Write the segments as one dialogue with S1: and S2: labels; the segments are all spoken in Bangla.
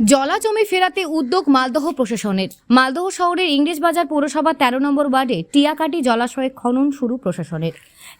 S1: জলা জমি ফেরাতে উদ্যোগ মালদহ প্রশাসনের। মালদহ শহরের ইংরেজ বাজার পৌরসভা তেরো নম্বর ওয়ার্ডে টিয়াকাটি জলাশয়ে খনন শুরু প্রশাসনের।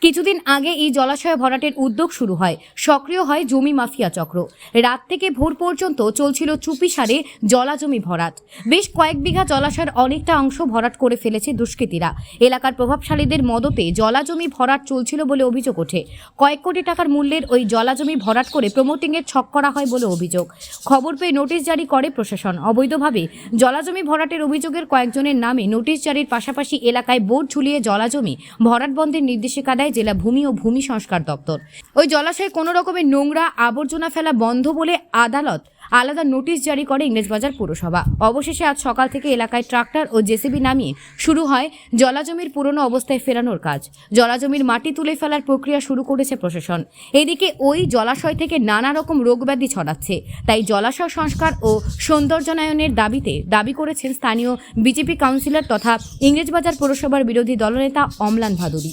S1: কিছুদিন আগে এই জলাশয় ভরাটের উদ্যোগ শুরু হয়। সক্রিয় হয় জমি মাফিয়া চক্র। রাত থেকে ভোর পর্যন্ত চলছিল চুপিসারে জলা জমি ভরাট। বেশ কয়েক বিঘা জলাশয়ের অনেকটা অংশ ভরাট করে ফেলেছে দুষ্কৃতীরা। এলাকার প্রভাবশালীদের মদতে জলা জমি ভরাট চলছিল বলে অভিযোগ ওঠে। কয়েক কোটি টাকার মূল্যের ওই জলা জমি ভরাট করে প্রমোটিংয়ের ছক করা হয় বলে অভিযোগ। খবর পেয়ে নোটিশ জারি করে প্রশাসন। অবৈধভাবে জলাজমি ভরাটের অভিযোগের কয়েকজনের নামে নোটিশ জারির পাশাপাশি এলাকায় বোর্ড ঝুলিয়ে জলাজমি ভরাট বন্ধের নির্দেশিকা দেয় জেলা ভূমি ও ভূমি সংস্কার দপ্তর। ওই জলাশয়ে কোনো রকমের নোংরা আবর্জনা ফেলা বন্ধ বলে আদালত আলাদা নোটিশ জারি করে ইংরেজবাজার পুরসভা। অবশেষে আজ সকাল থেকে এলাকায় ট্রাক্টর ও জেসিবি নামিয়ে শুরু হয় জলাজমির পুরনো অবস্থায় ফেরানোর কাজ। জলাজমির মাটি তুলে ফেলার প্রক্রিয়া শুরু করেছে প্রশাসন। এদিকে ওই জলাশয় থেকে নানা রকম রোগব্যাধি ছড়াচ্ছে। তাই জলাশয় সংস্কার ও সৌন্দর্যনায়নের দাবিতে দাবি করেছেন স্থানীয় বিজেপি কাউন্সিলর তথা ইংরেজবাজার পুরসভার বিরোধী দলনেতা অমলান ভাদুরী।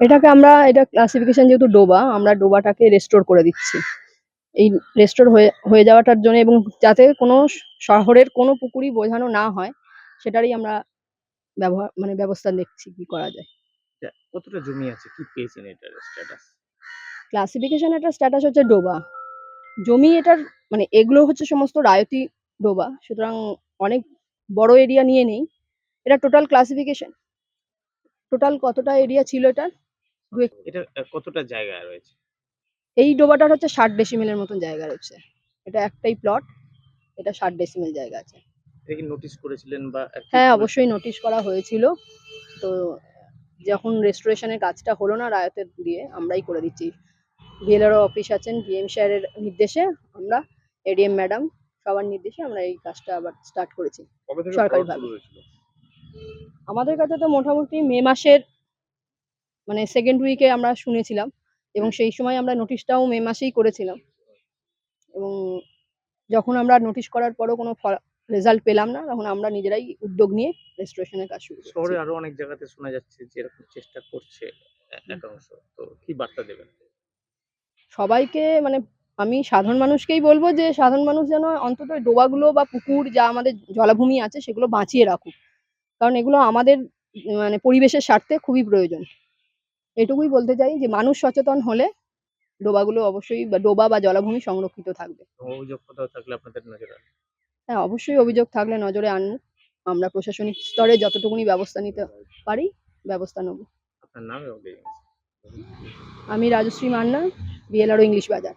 S2: এটাকে আমরা এটা ক্লাসিফিকেশন যেহেতু ডোবা আমরা ডোবাটাকে রেস্টোর করে দিচ্ছি। এই রেস্টোর হয়ে হয়ে যাওয়াটার জন্য এবং যাতে কোনো শহরের কোনো পুকুরই বোঝানো না হয় সেটারই আমরা ব্যবহার মানে ব্যবস্থা দেখছি কি করা যায়।
S3: কতটা জমি আছে? কি পেয়েছেন এটার স্ট্যাটাস
S2: ক্লাসিফিকেশন একটা স্ট্যাটাস হচ্ছে ডোবা। জমি এটার মানে এগুলো হচ্ছে সমস্ত রায়তি ডোবা। সুতরাং অনেক বড় এরিয়া নিয়ে নেই। এটা টোটাল ক্লাসিফিকেশন টোটাল কতটা এরিয়া ছিল এটা
S3: এটা কতটা জায়গা রয়েছে?
S2: এই ডোবাটার হচ্ছে ষাট ডেসিমেলের মতন জায়গা রয়েছে। এটা একটাই প্লট এটা ষাট ডেসিমেল জায়গা আছে।
S3: নোটিশ করেছিলেন বা
S2: হ্যাঁ অবশ্যই নোটিশ করা হয়েছিল। তো যখন রেস্টোরেশনের কাজটা হলো না রায়তের দিয়ে আমরাই করে দিচ্ছি। বিএলআরও অফিস আছেন ডিএম স্যারের নির্দেশে আমরা এডিএম ম্যাডাম সবার নির্দেশে আমরা এই কাজটা আবার স্টার্ট করেছি সরকারিভাবে। আমাদের কাছে তো মোটামুটি মে মাসের মানে সেকেন্ড উইকে আমরা শুনেছিলাম। এবং সেই সময় আমরা নোটিশটাও মে মাসেই করেছিলাম। এবং যখন আমরা নোটিশ করার পরও কোনো রেজাল্ট পেলাম না তখন আমরা নিজেরাই উদ্যোগ নিয়ে রেস্টোরেশনের কাজ শুরু
S3: শহরে আরও অনেক জায়গাতে শোনা যাচ্ছে যে এরকম চেষ্টা করছে একাংশ। তো কি বার্তা দেবেন?
S2: সবাইকে মানে আমি সাধারণ মানুষকেই বলব যে সাধারণ মানুষ যেন অন্তত ডোবাগুলো বা পুকুর যা আমাদের জলাভূমি আছে সেগুলো বাঁচিয়ে রাখুক। কারণ এগুলো আমাদের মানে পরিবেশের স্বার্থে খুবই প্রয়োজন। এটুকুই বলতে চাই যে মানুষ সচেতন হলে ডোবাগুলো অবশ্যই বা ডোবা বা জলাভূমি সংরক্ষিত থাকবে।
S3: অভিযোগ কোথাও থাকলে আপনাদের নজরে
S2: হ্যাঁ অবশ্যই অভিযোগ থাকলে নজরে আনব। আমরা প্রশাসনিক স্তরে যতটুকুনি ব্যবস্থা নিতে পারি ব্যবস্থা নেব।
S3: আপনার নাম
S2: আমি রাজশ্রী মান্না বিএলআরও ইংলিশ বাজার।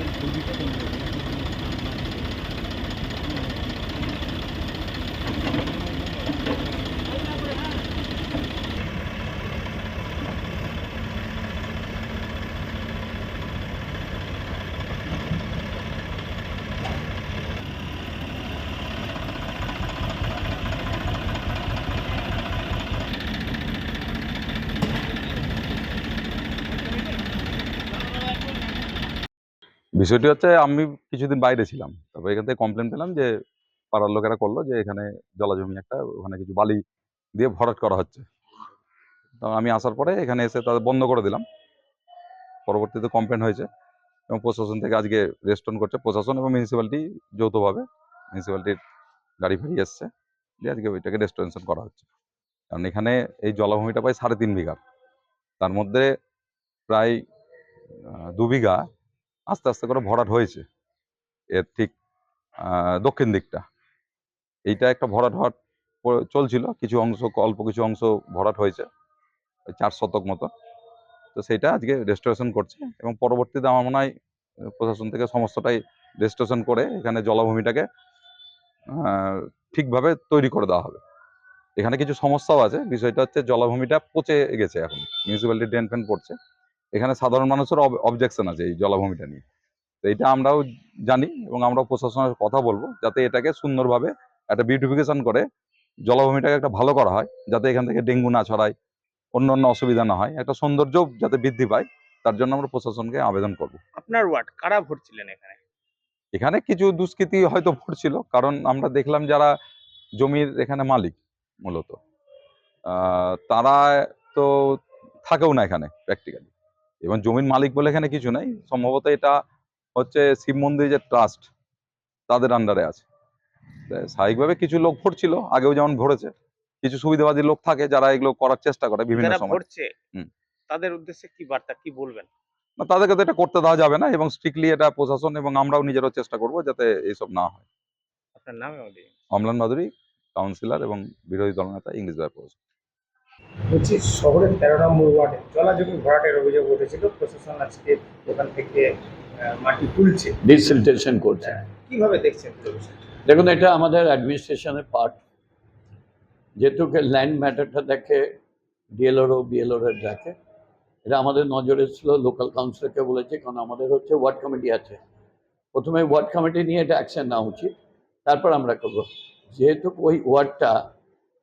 S2: Ministério Público Comum.
S4: বিষয়টি হচ্ছে আমি কিছুদিন বাইরে ছিলাম। তারপর এখান থেকে কমপ্লেন পেলাম যে পাড়ার লোকেরা করল যে এখানে জলাজমি একটা, ওখানে কিছু বালি দিয়ে ভরাট করা হচ্ছে। তো আমি আসার পরে এখানে এসে তাদের বন্ধ করে দিলাম। পরবর্তীতে কমপ্লেন হয়েছে এবং প্রশাসন থেকে আজকে রেস্টন করছে প্রশাসন এবং মিউনিসিপ্যালিটি যৌথভাবে। মিউনিসিপ্যালিটির গাড়ি ফাড়ি এসছে দিয়ে আজকে ওইটাকে রেস্টোরেশন করা হচ্ছে। কারণ এখানে এই জলাভূমিটা প্রায় সাড়ে তিন বিঘার তার মধ্যে প্রায় দু বিঘা আস্তে আস্তে করে ভরাট হয়েছে। এর ঠিক দক্ষিণ দিকটা। এইটা একটা ভরাট হওয়ার চলছিল, কিছু অংশ, অল্প কিছু অংশ ভরাট হয়েছে চার শতক মতো। তো সেইটা আজকে রেস্টোরেশন করছে এবং পরবর্তীতে আমার মনে হয়, প্রশাসন থেকে সমস্তটাই রেস্টোরেশন করে এখানে জলাভূমিটাকে ঠিকভাবে তৈরি করে দেওয়া হবে। এখানে কিছু সমস্যাও আছে, বিষয়টা হচ্ছে জলাভূমিটা পচে গেছে এখন। মিউনিসিপ্যালিটি ড্রেন ফ্যান পড়ছে। এখানে সাধারণ মানুষের অবজেকশন আছে এই জলাভূমিটা নিয়ে। তো এটা আমরাও জানি এবং আমরাও প্রশাসনের কথা বলব যাতে এটাকে সুন্দরভাবে একটা বিউটিফিকেশন করে জলাভূমিটাকে একটা ভালো করা হয় যাতে এখান থেকে ডেঙ্গু না ছড়ায় অন্য অন্য অসুবিধা না হয় একটা সৌন্দর্য যাতে বৃদ্ধি পায় তার জন্য আমরা প্রশাসনকে আবেদন করব।
S3: আপনার ওয়ার্ড কারা ভোট ছিলেন এখানে?
S4: এখানে কিছু দুষ্কৃতি হয়তো পড়ছিল কারণ আমরা দেখলাম যারা জমির এখানে মালিক মূলত তারা তো থাকেও না এখানে প্র্যাকটিক্যালি এবং জমির মালিক বলে এখানে কিছু নাই। সম্ভবত এটা হচ্ছে শিব মন্দির যে ট্রাস্ট তাদের আন্ডারে আছে। স্বাভাবিকভাবে কিছু লোক ভরছিল আগেও যেমন ভরেছে। কিছু সুবিধাবাদী লোক থাকে যারা এগুলো করার চেষ্টা করে বিভিন্ন সময়।
S3: তাদের উদ্দেশ্যে কি বার্তা কি বলবেন?
S4: না, তাদেরকে তো এটা করতে দেওয়া যাবে না এবং স্ট্রিক্টলি এটা প্রশাসন এবং আমরাও নিজেরাও চেষ্টা করব যাতে এইসব না হয়।
S3: আপনার নাম
S4: অমলান মাধুরী কাউন্সিলর এবং বিরোধী দলনেতা ইংলিশ ব্যাপার
S5: বলছি শহরের তেরো নম্বর ওয়ার্ডে জলাজমি ভরাটের অভিযোগ উঠেছিল প্রশাসন আজকে ওখান থেকে মাটি তুলছে।
S6: ডিসিলটেশন করছে।
S5: কীভাবে দেখছেন
S6: দেখুন এটা আমাদের অ্যাডমিনিস্ট্রেশনের পার্ট যেহেতু ল্যান্ড ম্যাটারটা দেখে ডিএলওরও বিএলওর দেখে এটা আমাদের নজরে ছিল লোকাল কাউন্সিলরকে বলেছে কারণ আমাদের হচ্ছে ওয়ার্ড কমিটি আছে। প্রথমে ওয়ার্ড কমিটি নিয়ে এটা অ্যাকশন নেওয়া উচিত তারপর আমরা করব। যেহেতু ওই ওয়ার্ডটা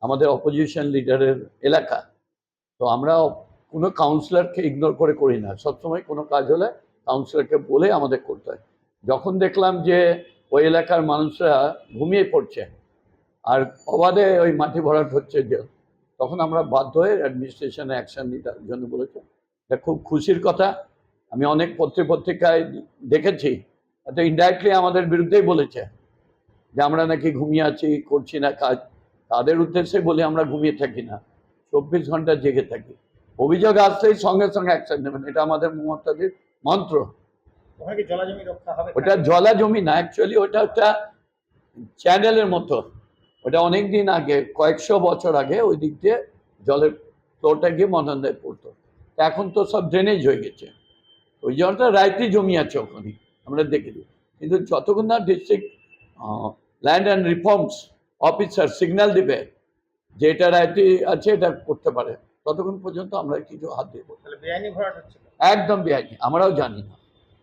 S6: আমাদের অপোজিশন লিডারের এলাকা। তো আমরা কোনো কাউন্সিলরকে ইগনোর করে করি না। সবসময় কোনো কাজ হলে কাউন্সিলরকে বলে আমাদের করতে হয়। যখন দেখলাম যে ওই এলাকার মানুষরা ঘুমিয়ে পড়ছে আর অবাধে ওই মাটি ভরাট হচ্ছে যে, তখন আমরা বাধ্য হয়ে অ্যাডমিনিস্ট্রেশনে অ্যাকশন নিতে জন্য বলেছে, এটা খুব খুশির কথা। আমি অনেক পত্রে পত্রিকায় দেখেছি। তো ইনডাইরেক্টলি আমাদের বিরুদ্ধেই বলেছে যে, আমরা নাকি ঘুমিয়ে আছি, করছি না কাজ। তাদের উদ্দেশ্যে বলে আমরা ঘুমিয়ে থাকি না। চব্বিশ ঘণ্টা জেগে থাকি। অভিযোগ আসলেই সঙ্গে সঙ্গে অ্যাকশন নেবেন। এটা আমাদের মমতাদির মন্ত্র। ওটা জলা জমি না অ্যাকচুয়ালি ওটা একটা চ্যানেলের মতো। ওটা অনেক দিন আগে কয়েকশো বছর আগে ওই দিক দিয়ে জলের ফ্লোটা গিয়ে মদনদায় পড়তো। এখন তো সব ড্রেনেজ হয়ে গেছে। ওই জলটা রাইতি জমি আছে ওখানে আমরা দেখে দিই। কিন্তু যতক্ষণ না district land and reforms officer signal দিবে যে এটা রাইটি আছে এটা করতে পারে। ততক্ষণ পর্যন্ত আমরা কিছু হাত
S5: হচ্ছে
S6: একদম বেআইনি আমরাও জানি না।